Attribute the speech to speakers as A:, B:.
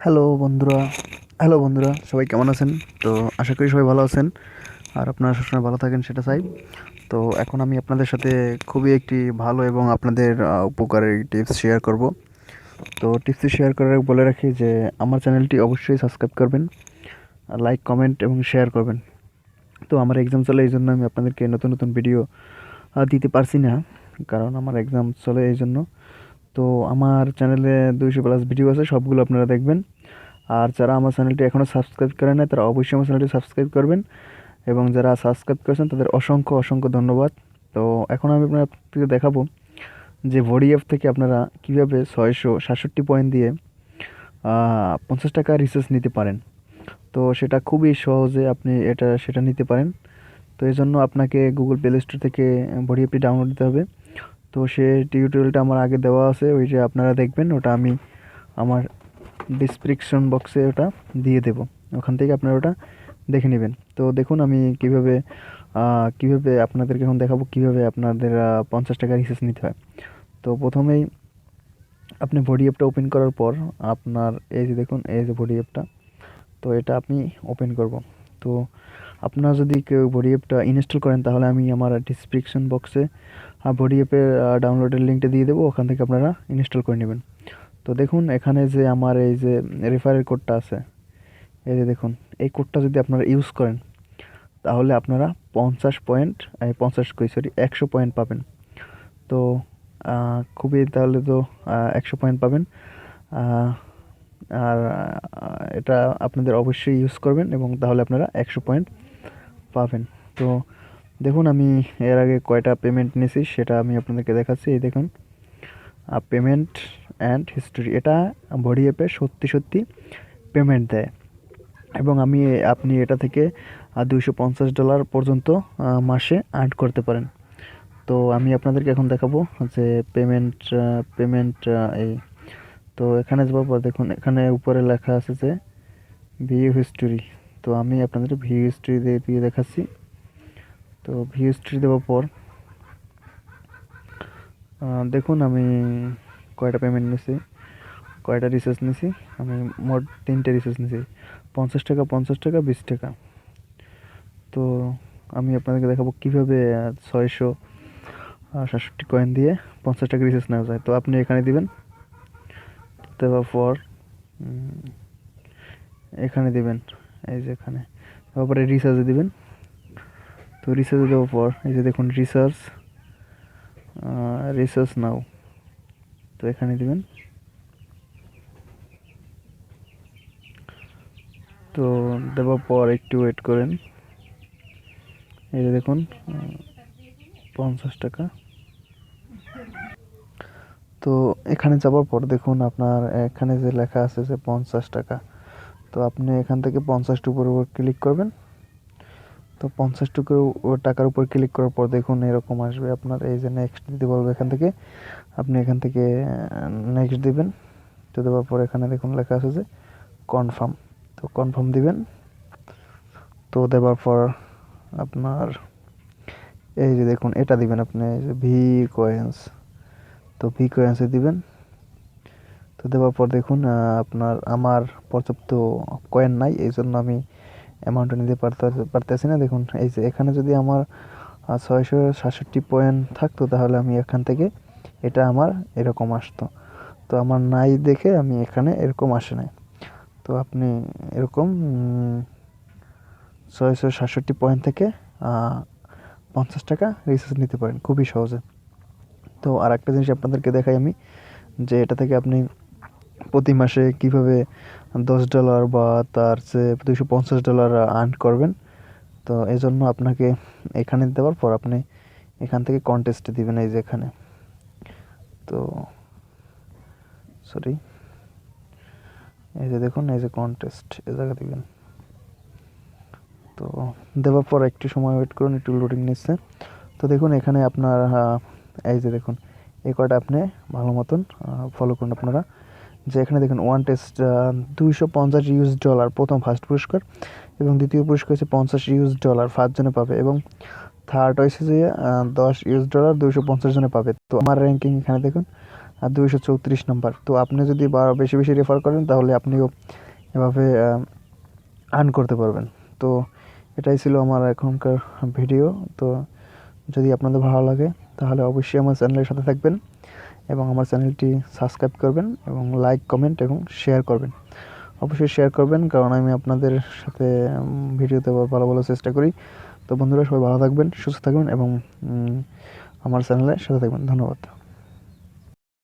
A: Hello বন্ধুরা। Hello বন্ধুরা সবাই কেমন আছেন? তো আশা করি সবাই ভালো আছেন। আর আপনারা সবসময় ভালো থাকেন সেটা চাই। তো এখন আমি আপনাদের সাথে খুবই একটি ভালো এবং আপনাদের আহ, উপকারী টিপস শেয়ার করব। তো টিপসটি শেয়ার করার বলে রাখি যে আমার চ্যানেলটি অবশ্যই সাবস্ক্রাইব করবেন লাইক কমেন্ট এবং শেয়ার করবেন। তো আমার এক্সাম চলে এই জন্য আমি আপনাদেরকে নতুন নতুন ভিডিও দিতে পারছি না কারণ আমার এক্সাম চলে এই জন্য তো আমার চ্যানেলে দুইশো প্লাস ভিডিও আছে, সবগুলো আপনারা দেখবেন। আর যারা আমার চ্যানেলটি এখনও সাবস্ক্রাইব করে নাই, তারা অবশ্যই আমার চ্যানেলটি সাবস্ক্রাইব করবেন। এবং যারা সাবস্ক্রাইব করেছেন, তাদের অসংখ্য অসংখ্য ধন্যবাদ। তো এখন আমি আপনাদেরকে দেখাবো যে ভডি অ্যাপ থেকে আপনারা কীভাবে ছয়শো সাতষট্টি পয়েন্ট দিয়ে পঞ্চাশ টাকা রিচার্জ নিতে পারেন। তো সেটা খুবই সহজে আপনি এটা, সেটা নিতে পারেন। তো এই জন্য আপনাকে গুগল প্লে স্টোর থেকে ভডি অ্যাপটি ডাউনলোড দিতে হবে। তো সে টিউটোরিয়ালটা আমার আগে দেওয়া আছে, ওই যে আপনারা দেখবেন, ওটা আমি আমার ডিসক্রিপশন বক্সে ওটা দিয়ে দেব। ওখান থেকে আপনারা ওটা দেখে নেবেন। তো দেখুন, আমি কীভাবে কীভাবে আপনাদেরকে এখন দেখাবো, কীভাবে আপনাদের পঞ্চাশ টাকা রিচার্জ নিতে হয়। তো প্রথমেই আপনি ভডি অ্যাপটা ওপেন করার পর আপনার, এই যে দেখুন, এই যে ভডি অ্যাপটা তো এটা আপনি ওপেন করব। তো আপনারা যদি কেউ ভডি অ্যাপটা ইনস্টল করেন, তাহলে আমি আমার ডিসক্রিপশন বক্সে ভডি অ্যাপের ডাউনলোডের লিঙ্কটা দিয়ে দেবো, ওখান থেকে আপনারা ইনস্টল করে নেবেন। তো দেখুন, এখানে যে আমার এই যে রেফারের কোডটা আছে, এই যে দেখুন, এই কোডটা যদি আপনারা ইউজ করেন, তাহলে আপনারা পঞ্চাশ পয়েন্ট পঞ্চাশ কই সরি একশো পয়েন্ট পাবেন। তো খুবই তাহলে তো একশো পয়েন্ট পাবেন। আর এটা আপনাদের অবশ্যই ইউজ করবেন এবং তাহলে আপনারা একশো পয়েন্ট পাবেন। তো দেখুন, আমি এর আগে কয়টা পেমেন্ট নিয়েছি সেটা আমি আপনাদেরকে দেখাচ্ছি, এই দেখুন। পেমেন্ট অ্যান্ড হিস্টোরি এটা বডি অ্যাপে সত্যি সত্যি পেমেন্ট দেয়। এবং আমি, আপনি এটা থেকে দুইশো পঞ্চাশ ডলার পর্যন্ত মাসে আর্ন করতে পারেন। তো আমি আপনাদেরকে এখন দেখাবো যে পেমেন্ট পেমেন্ট এই, তো এখানে পর দেখুন, এখানে উপরে লেখা আছে যে ভিউ হিস্টোরি তো আমি আপনাদের ভিউ হিস্টোরি দিয়ে দিয়ে দেখাচ্ছি। তো ভিউ হিস্টোরি দেওয়ার পর। দেখুন আমি কয়টা পেমেন্ট নিয়েছি কয়টা রিচার্জ নিয়েছি আমি মোট তিনটে রিচার্জ নিয়েছি পঞ্চাশ টাকা পঞ্চাশ টাকা, বিশ টাকা। তো আমি আপনাদেরকে দেখাবো কীভাবে ছয়শো সাতষট্টি কয়েন দিয়ে পঞ্চাশ টাকা রিচার্জ নেওয়া যায়। তো আপনি এখানে দিবেন, দেওয়ার পর এখানে দিবেন, এই যে এখানে। তারপরে রিচার্জে দিবেন। তো রিসার্চে দেওয়ার পর। এই যে দেখুন রিসার্চ রিসার্চ নাও তো এখানে দিবেন। তো দেওয়ার পর একটু ওয়েট করেন। এই যে দেখুন পঞ্চাশ টাকা। তো এখানে যাওয়ার পর দেখুন আপনার, এখানে যে লেখা আছে যে পঞ্চাশ টাকা। তো আপনি এখান থেকে পঞ্চাশটার উপর উপর ক্লিক করবেন। তো পঞ্চাশ টুকু টাকার উপর ক্লিক করার পর দেখুন এরকম আসবে। আপনার এই যে নেক্সট দিতে বলবে এখান থেকে, আপনি এখান থেকে নেক্সট দিবেন। তো দেওয়ার পর এখানে দেখুন লেখা আছে যে কনফার্ম তো কনফার্ম দিবেন। তো দেওয়ার পর আপনার এই যে দেখুন, এটা দিবেন আপনি এই যে ভি কয়েন্স তো ভি কয়েন্সে দিবেন। তো দেওয়ার পর দেখুন আপনার, আমার পর্যাপ্ত কয়েন নাই এই জন্য আমি অ্যামাউন্টটা নিতে পারতে, পারতেছি না। দেখুন, এই যে এখানে যদি আমার ছয়শো সাতষট্টি পয়েন্ট থাকতো, তাহলে আমি এখান থেকে এটা আমার এরকম আসতো। তো আমার নাই দেখে আমি এখানে এরকম আসে নাই। তো আপনি এরকম ছয়শো সাতষট্টি পয়েন্ট থেকে পঞ্চাশ টাকা রিচার্জ নিতে পারেন, খুবই সহজে। তো আর একটা জিনিস আপনাদেরকে দেখাই আমি, যে এটা থেকে আপনি প্রতি মাসে কীভাবে দশ ডলার বা তার চেয়ে দুশো পঞ্চাশ ডলার আর্ন করবেন। তো এই জন্য আপনাকে এখানে দেওয়ার পর আপনি এখান থেকে কন্টেস্টে দিবেন এই যে এখানে। তো সরি এই যে দেখুন, এই যে কন্টেস্ট এ জায়গা দিবেন। তো দেওয়ার পর একটু সময় ওয়েট করুন, একটু লোডিং নিচ্ছে। তো দেখুন, এখানে আপনার এই যে দেখুন, এই কয়টা আপনি ভালো মতন ফলো করুন আপনারা। যে এখানে দেখুন ওয়ান টেস্ট দুইশো পঞ্চাশ ইউএস ডলার প্রথম ফার্স্ট পুরস্কার এবং দ্বিতীয় পুরস্কার হচ্ছে পঞ্চাশ ইউএস ডলার পাঁচজনে পাবে এবং থার্ড হয়েছে যে দশ ইউএস ডলার দুইশো পঞ্চাশ জনে পাবে। তো আমার র্যাঙ্কিং এখানে দেখুন আর দুইশো চৌত্রিশ নম্বর তো আপনি যদি বেশি বেশি রেফার করেন, তাহলে আপনিও এভাবে আর্ন করতে পারবেন। তো এটাই ছিল আমার এখনকার ভিডিও তো যদি আপনাদের ভালো লাগে, তাহলে অবশ্যই আমার চ্যানেলের সাথে থাকবেন। এবং আমার চ্যানেলটি সাবস্ক্রাইব করবেন এবং লাইক, কমেন্ট এবং শেয়ার করবেন। অবশ্যই শেয়ার করবেন, কারণ আমি আপনাদের সাথে ভিডিওতে ভালো ভালো চেষ্টা করি। তো বন্ধুরা, সবাই ভালো থাকবেন, সুস্থ থাকবেন এবং আমার চ্যানেলের সাথে থাকবেন। ধন্যবাদ।